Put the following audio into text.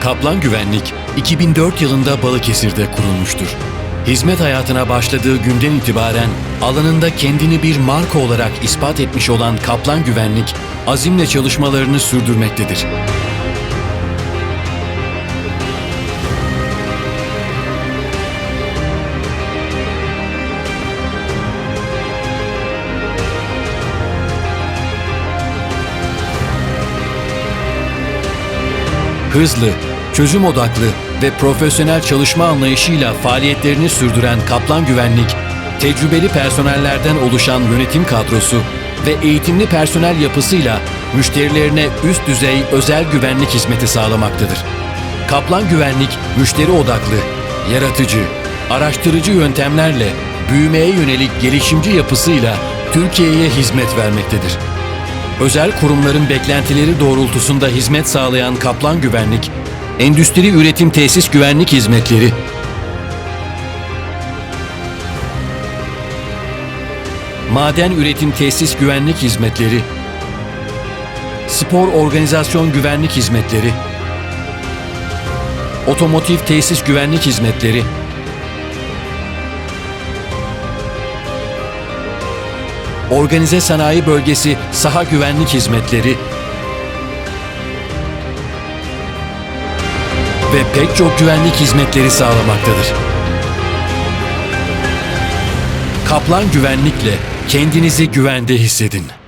Kaplan Güvenlik 2004 yılında Balıkesir'de kurulmuştur. Hizmet hayatına başladığı günden itibaren alanında kendini bir marka olarak ispat etmiş olan Kaplan Güvenlik azimle çalışmalarını sürdürmektedir. Hızlı, çözüm odaklı ve profesyonel çalışma anlayışıyla faaliyetlerini sürdüren Kaplan Güvenlik, tecrübeli personellerden oluşan yönetim kadrosu ve eğitimli personel yapısıyla müşterilerine üst düzey özel güvenlik hizmeti sağlamaktadır. Kaplan Güvenlik, müşteri odaklı, yaratıcı, araştırıcı yöntemlerle büyümeye yönelik gelişimci yapısıyla Türkiye'ye hizmet vermektedir. Özel kurumların beklentileri doğrultusunda hizmet sağlayan Kaplan Güvenlik, endüstri üretim tesis güvenlik hizmetleri, maden üretim tesis güvenlik hizmetleri, spor organizasyon güvenlik hizmetleri, otomotiv tesis güvenlik hizmetleri, organize sanayi bölgesi saha güvenlik hizmetleri ve pek çok güvenlik hizmetleri sağlamaktadır. Kaplan Güvenlik'le kendinizi güvende hissedin.